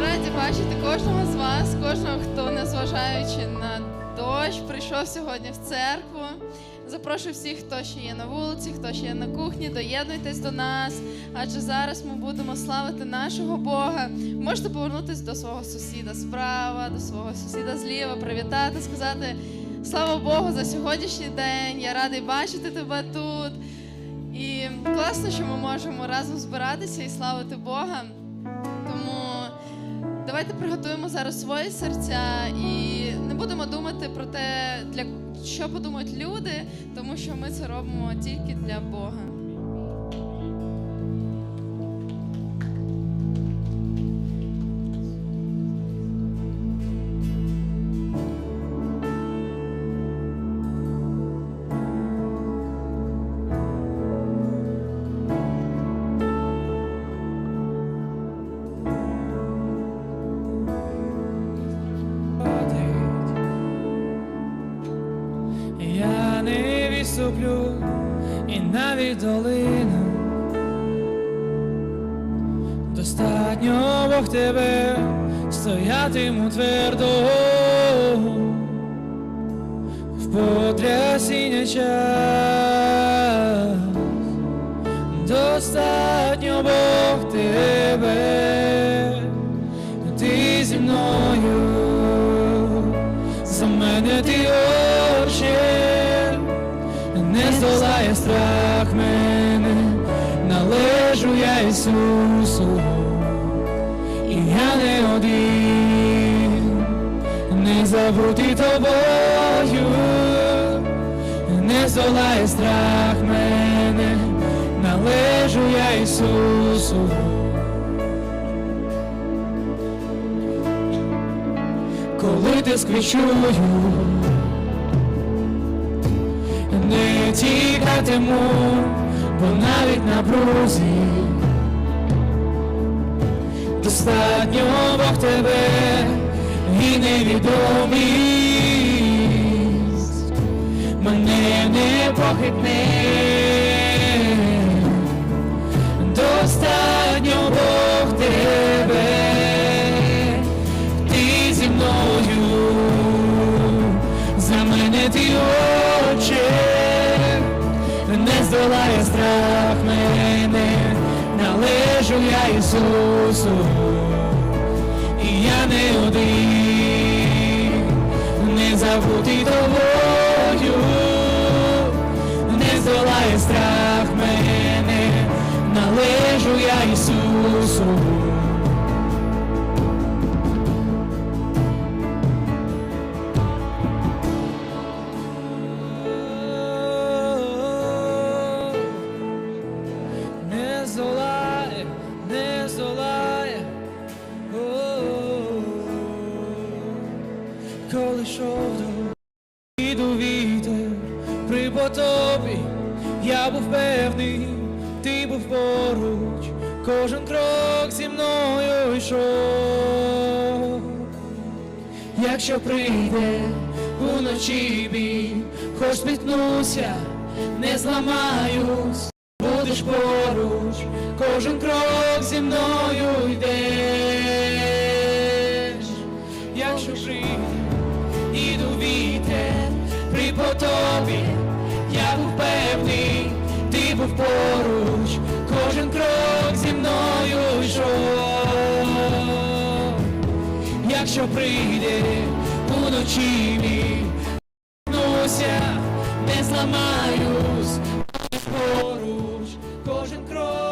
раді бачити кожного з вас, кожного, хто, незважаючи на дощ, прийшов сьогодні в церкву. Запрошую всіх, хто ще є на вулиці, хто ще є на кухні, доєднуйтесь до нас, адже зараз ми будемо славити нашого Бога. Можете повернутися до свого сусіда справа, до свого сусіда зліва, привітати, сказати слава Богу за сьогоднішній день. Я радий бачити тебе тут. І класно, що ми можемо разом збиратися і славити Бога. Тому давайте приготуємо зараз свої серця і не будемо думати про те, для що подумають люди, тому що ми це робимо тільки для Бога. Стоятиму твердо в потрясіння час. Достатньо Бог тебе, ти зі мною. За мене ти очі, не здолає страх мене, належу я Ісусу, забутий тобою, не здолає страх мене, належу я Ісусу. коли ти сквічую, не тікатиму, бо навіть на брузі достатньо Бог тебе і невідомість. Мене не похитне. Достатньо Бог тебе. Ти зі мною, за мене ти очі, не здолає страх мене, належу я Ісусу, і я не один, не забутий тобою, не здолає страх мене, належу я Ісусу. Якщо прийде уночі бій, хоч спіткнуся, не зламаюсь, будеш поруч, кожен крок зі мною йдеш. Якщо прийде, іду вітер при потопі, я був певний, ти був поруч, якщо прийде уночі мій, не зламаюсь, поруч, кожен крок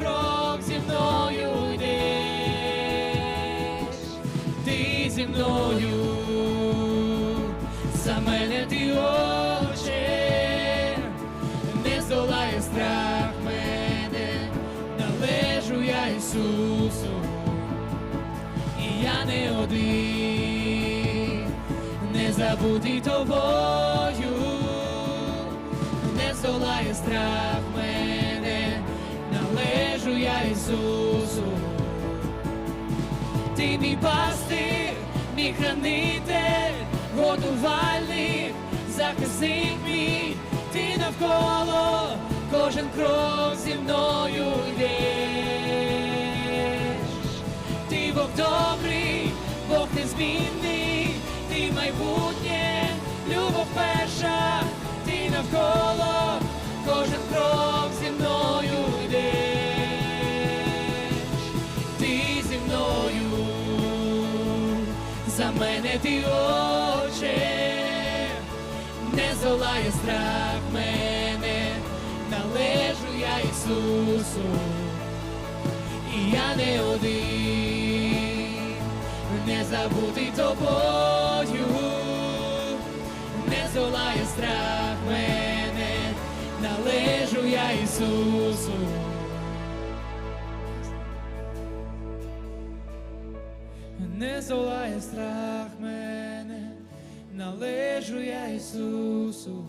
крок зі мною йдеш, ти зі мною, за мене ти очі, не здолає страх мене, належу я Ісусу. І я не один, не забутий тобою, не здолає страх належу я Ісусу. Ти мій пастир, мій хранитель, годувальник, захисник мій, ти навколо, кожен крок зі мною йдеш. Ти Бог добрий, Бог незмінний, ти майбутнє, любов перша, ти навколо, кожен крок ти оче, не здолає страх мене, належу я Ісусу і я не один, не забутий тобою, не здолає страх мене, належу я Ісусу. Не здолає страх належу я Ісусу.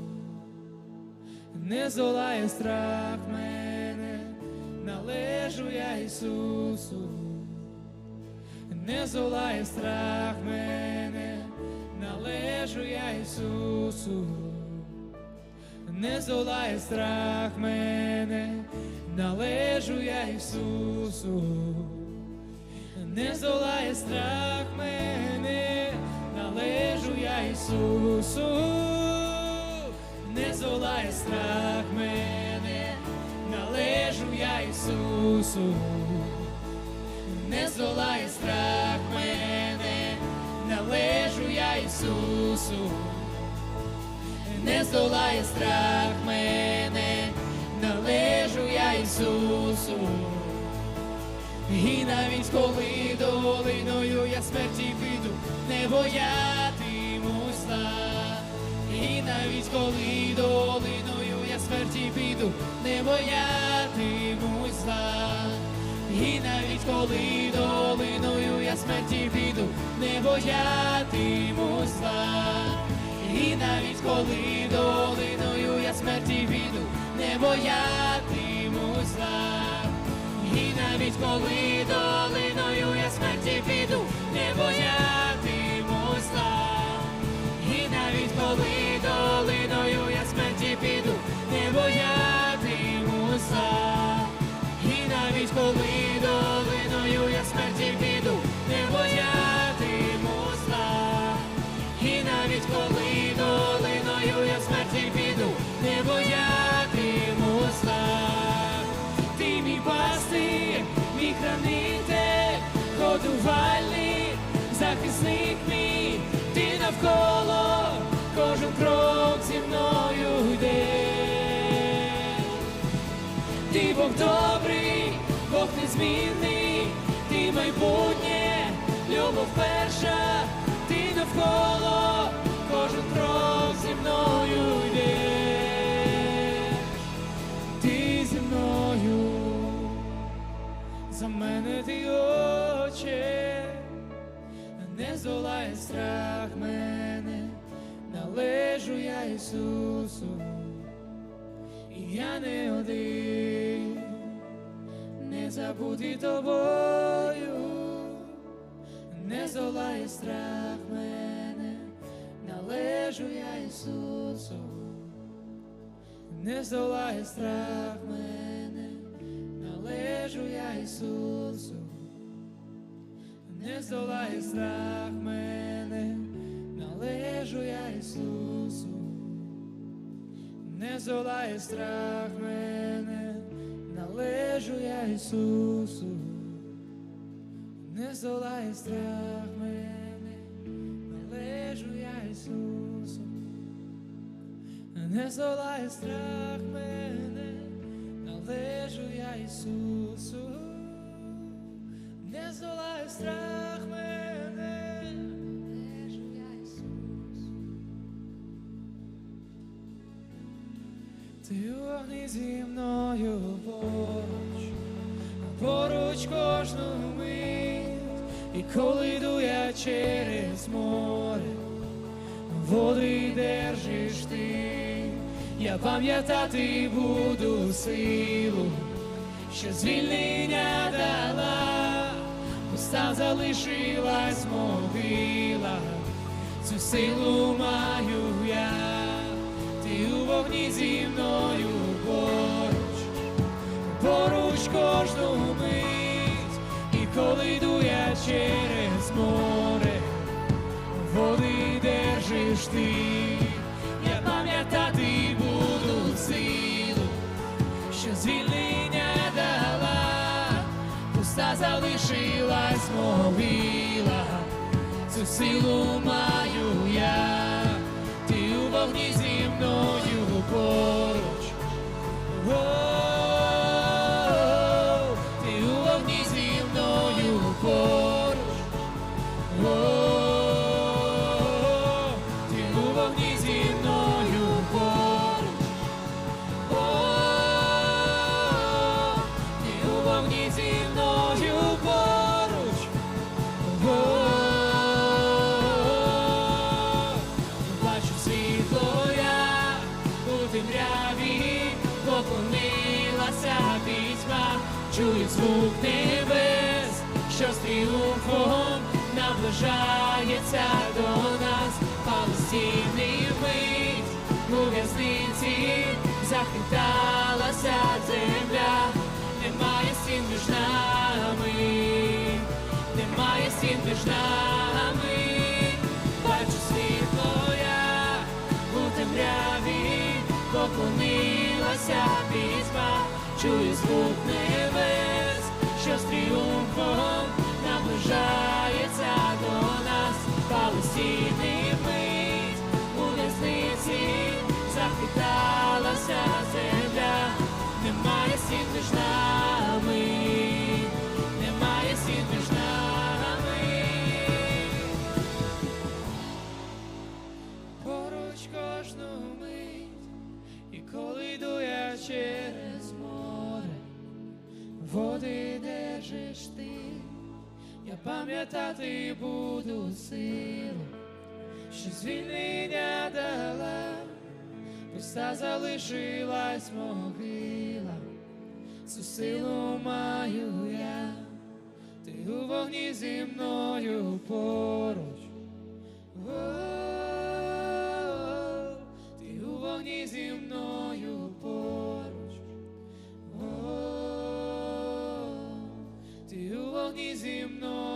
Не здолає страх мене, належу я Ісусу, не здолає страх мене, належу я Ісусу, не здолає страх мене, належу я Ісусу, не здолає страх мене, належу я Ісусу. Не здолає страх мене, належу я Ісусу, не здолає страх мене, належу я Ісусу, не здолає страх мене, належу я Ісусу. І навіть коли долиною я смерті піду, не боятимусь зла. І навіть коли долиною я смерті піду, не боятимусь зла. І навіть коли долиною я смерті піду, не боятимусь зла. І навіть коли долиною я смерті піду, не боятимусь зла. І навіть коли долиною я смерті піду, не боятимусь навколо, кожен крок зі мною йде. Ти Бог добрий, Бог незмінний, ти майбутнє, любов перша, не здолає страх мене, належу я Ісусу, не здолає страх мене, належу я Ісусу, не здолає страх мене, належу я Ісусу. Не здолає страх мене, належу я Ісусу, не страх мене, я Ісусу. Ти вогні зі мною поруч, поруч кожну мить, і коли йду я через море, води держиш ти, я пам'ятати буду силу, що звільнення дала, пуста залишилась могила, цю силу маю я, ти у вогні зі мною поруч, поруч кожну мить, і коли йду я через море, води держиш ти, я пам'ятати буду силу, що звільнення дала, пуста могила, цю силу маю я, поклонилася пітьма, чую звук небес, що з тріумфом наближається до нас, Палестини мить у в'язниці захиталася земля, немає стін між нами, немає стін між нами, бачу світло я у темряві поклонилася пітьма, чую звук небес, що з тріумфом наближається до нас, Палестини пам'ятати буду силу, що звільнення дала, пуста залишилась могила, цю силу маю я, ти у вогні зі мною поруч. Ти у вогні зі мною поруч. О, ти у вогні зі мною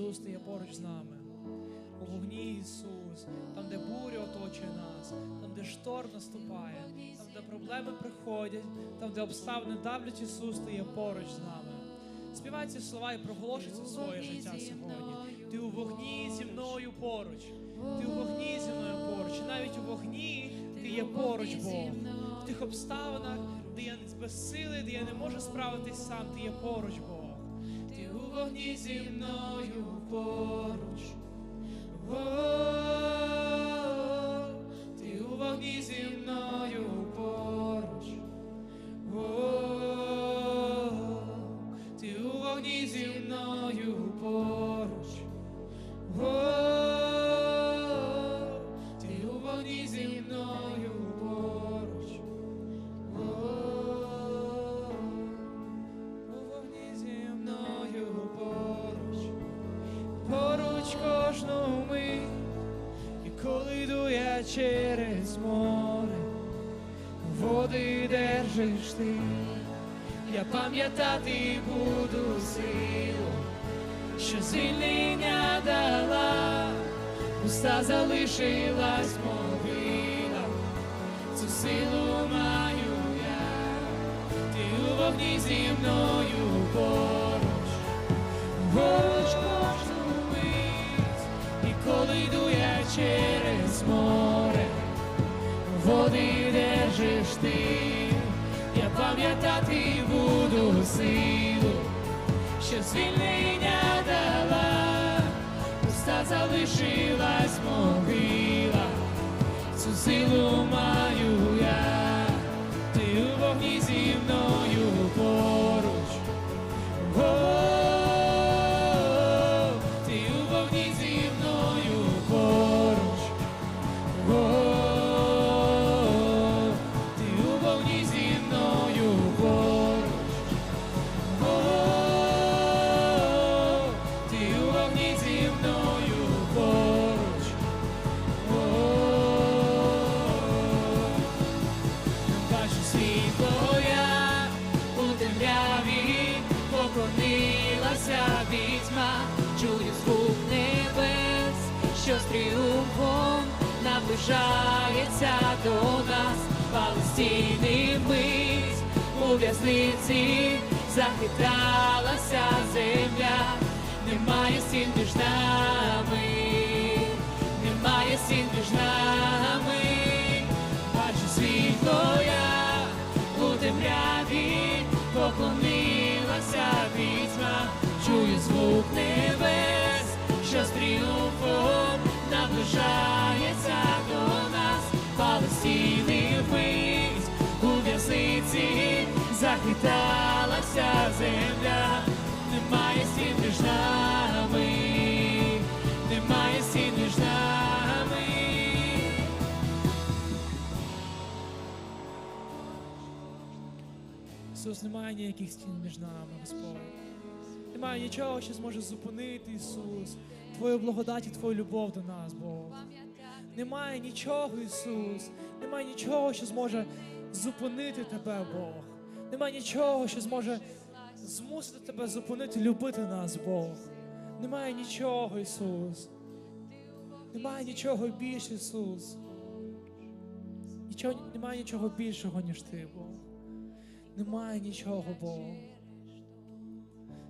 Ісус, ти є поруч з нами. У вогні Ісус, там, де буря оточує нас, там, де шторм наступає, там, де проблеми приходять, там, де обставини давлять Ісус, ти є поруч з нами. Співай ці слова і проголошуй своє життя сьогодні. Ти у вогні зі мною поруч. Ти у вогні зі мною поруч. І навіть у вогні ти є поруч Бог. В тих обставинах, де я безсилий, де я не можу справитись сам, ти є поруч Бог. Ти у вогні зі мною поруч. Пам'ятати буду силу, що звільнення дала, пуста залишилась могила, цю силу маю я, ти у вогні зі мною поруч, поруч кожну мить, і коли йду я через море, води можеш ти, пам'ятати буду силу, що звільнення дала, пуста залишилась могила, цю силу маю я, ти у вогні зі мною поруч. В'язниці захиталася земля, немає стін між нами, немає стін між нами. Бачу світло я у темряві поклонилася вітьма, чую звук небес, що з тріумфом наближається до нас, Палестини захиталася земля, немає стін між нами, немає стін між нами. Ісус, немає ніяких стін між нами, Господь. Немає нічого, що зможе зупинити Ісус, Твою благодать і Твою любов до нас, Бог. Немає нічого, Ісус, немає нічого, що зможе зупинити Тебе, Бог. Немає нічого, що зможе змусити Тебе зупинити, любити нас, Бог. Немає нічого, Ісус. Немає нічого більше, Ісус. Нічого, немає нічого більшого, ніж Ти, Бог. Немає нічого, Бог.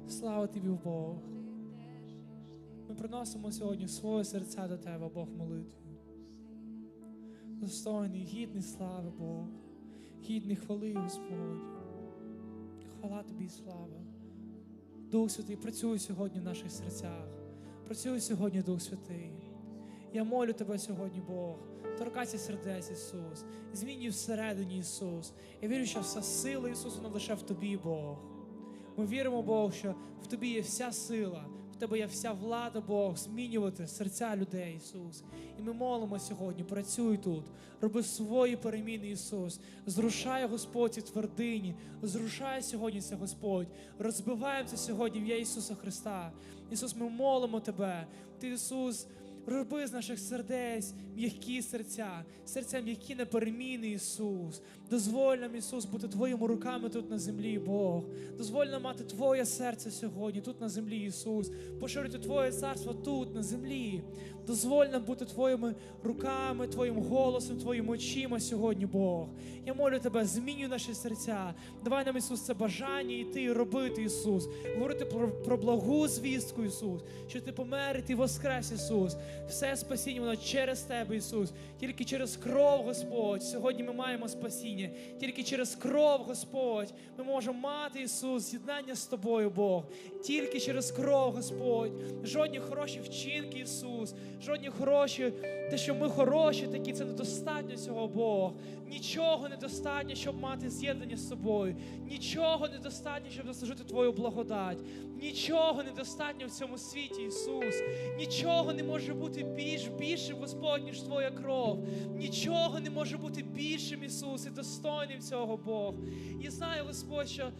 Слава тобі, Бог. Ми приносимо сьогодні своє серця до Тебе, Бог, молитву. Достойний, гідний слави, Бог, гідний хвали, Господь. Хвала тобі слава. Дух Святий, працюй сьогодні в наших серцях. Працюй сьогодні, Дух Святий. Я молю тебе сьогодні, Бог. Торкайся сердець, Ісус. Змінюй всередині, Ісус. Я вірю, що вся сила Ісуса вона лише в тобі, Бог. Ми віримо, Бог, що в тобі є вся сила, тебе є вся влада, Бог, змінювати серця людей, Ісус. І ми молимо сьогодні, працюй тут, роби свої переміни, Ісус. Зрушай, Господь, ці твердині, зрушай сьогодні це, Господь. Розбиваємося сьогодні в я Ісуса Христа. Ісус, ми молимо Тебе. Ти, Ісус, Роби з наших сердець м'які серця, серця м'які неперемінні, Ісус. Дозволь нам, Ісус, бути Твоїми руками тут на землі, Бог. Дозволь нам мати Твоє серце сьогодні, тут на землі, Ісус. Поширити Твоє царство тут, на землі. Дозволь нам бути Твоїми руками, Твоїм голосом, Твоїми очима сьогодні, Бог. Я молю Тебе, змінюй наші серця. Давай нам, Ісус, це бажання йти і робити, Ісус. Говорити про, про благу звістку, Ісус, що Ти помер і Ти воскрес, Ісус. Все спасіння воно через Тебе, Ісус. Тільки через кров, Господь. Сьогодні ми маємо спасіння. Тільки через кров, Господь, ми можемо мати, Ісус, з'єднання з Тобою, Бог. Тільки через кров, Господь. Жодні хороші вчинки, Ісус. Жодні хороші, те, що ми хороші, такі це недостатньо цього, Бог. Нічого недостатньо, щоб мати з'єднання з тобою. Нічого недостатньо, щоб заслужити Твою благодать. Нічого недостатньо в цьому світі, Ісус. Нічого не може бути більш більшим, Господь, ніж Твоя кров. Нічого не може бути більшим, Ісус, і достойним цього, Бог. І знаю, Господь, що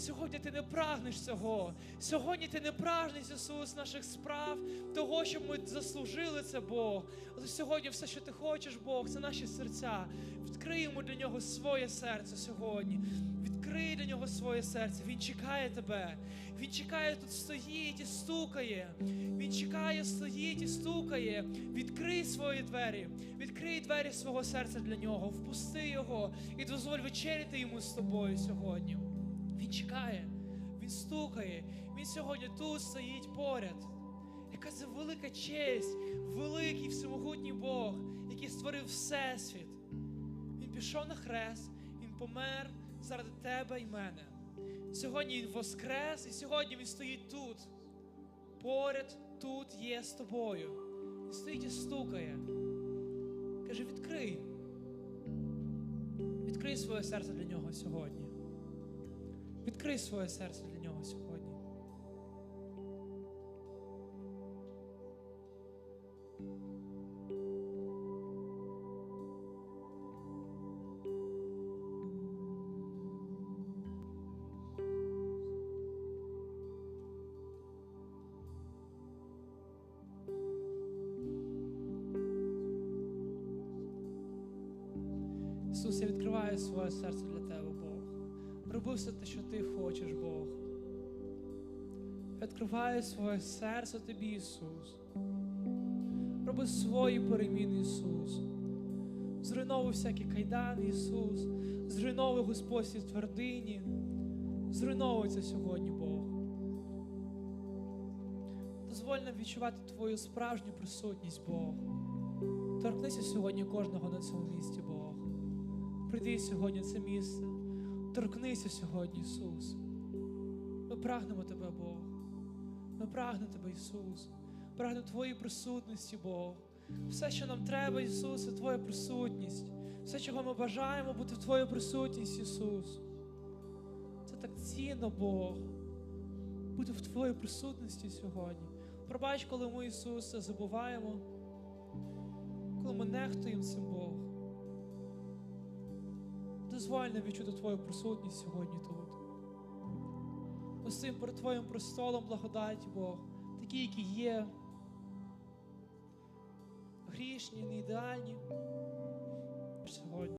Сьогодні ти не прагнеш цього. Сьогодні ти не прагнеш, Ісус, наших справ, того, щоб ми заслужили це, Бог. Але сьогодні все, що ти хочеш, Бог, це наші серця. Відкриємо для нього своє серце сьогодні. Відкрий для нього своє серце. Він чекає тебе. Він чекає тут стоїть і стукає. Він чекає, стоїть і стукає. Відкрий свої двері, відкрий двері свого серця для нього, впусти його і дозволь вечеряти йому з тобою сьогодні. Він чекає, він стукає, він сьогодні тут стоїть поряд. Яка це велика честь, великий всемогутній Бог, який створив Всесвіт. Він пішов на хрест, Він помер заради тебе і мене. Сьогодні Він воскрес, і сьогодні Він стоїть тут. Поряд тут є з тобою. Він стоїть і стукає. Каже, відкрий. Відкрий своє серце для нього сьогодні. Відкрий своє серце для нього сьогодні. Ісус, я відкриваю своє серце для Тебе, Роби все те, що Ти хочеш, Бог. Я своє серце Тобі, Ісус. Роби свої переміни, Ісус. Зруйновуй всякі кайдани, Ісус. Зруйновуй Господь всі твердині. Зруйновуй це сьогодні, Бог. Дозволь нам відчувати Твою справжню присутність, Бог. Торкнися сьогодні кожного на цьому місці, Бог. Прийди сьогодні це місце. Торкнися сьогодні, Ісус. Ми прагнемо Тебе, Бог. Ми прагнемо Тебе, Ісус. Прагнемо Твоєї присутності, Бог. Все, що нам треба, Ісус, це Твоя присутність. Все, чого ми бажаємо, бути в Твоїй присутність, Ісус. Це так цінно, Бог. Бути в Твоїй присутності сьогодні. Пробач, коли ми, Ісус, забуваємо, коли ми нехтуємо цим, Бог. Дозволь відчути Твою присутність сьогодні тут. Постим перед Твоїм престолом благодаті, Бог, такі, які є. Грішні, не ідеальні. Сьогодні.